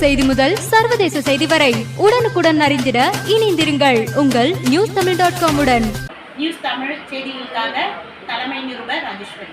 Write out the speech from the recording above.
செய்தி முதல் சர்வதேச செய்தி வரை உடனுக்குடன் அறிந்திட இணைந்திருங்கள் உங்கள் நியூஸ் தமிழ் டாட் காம் உடன். நியூஸ் தமிழ் செய்திகளுக்காக தலைமை நிருபர் ராஜேஸ்வரி.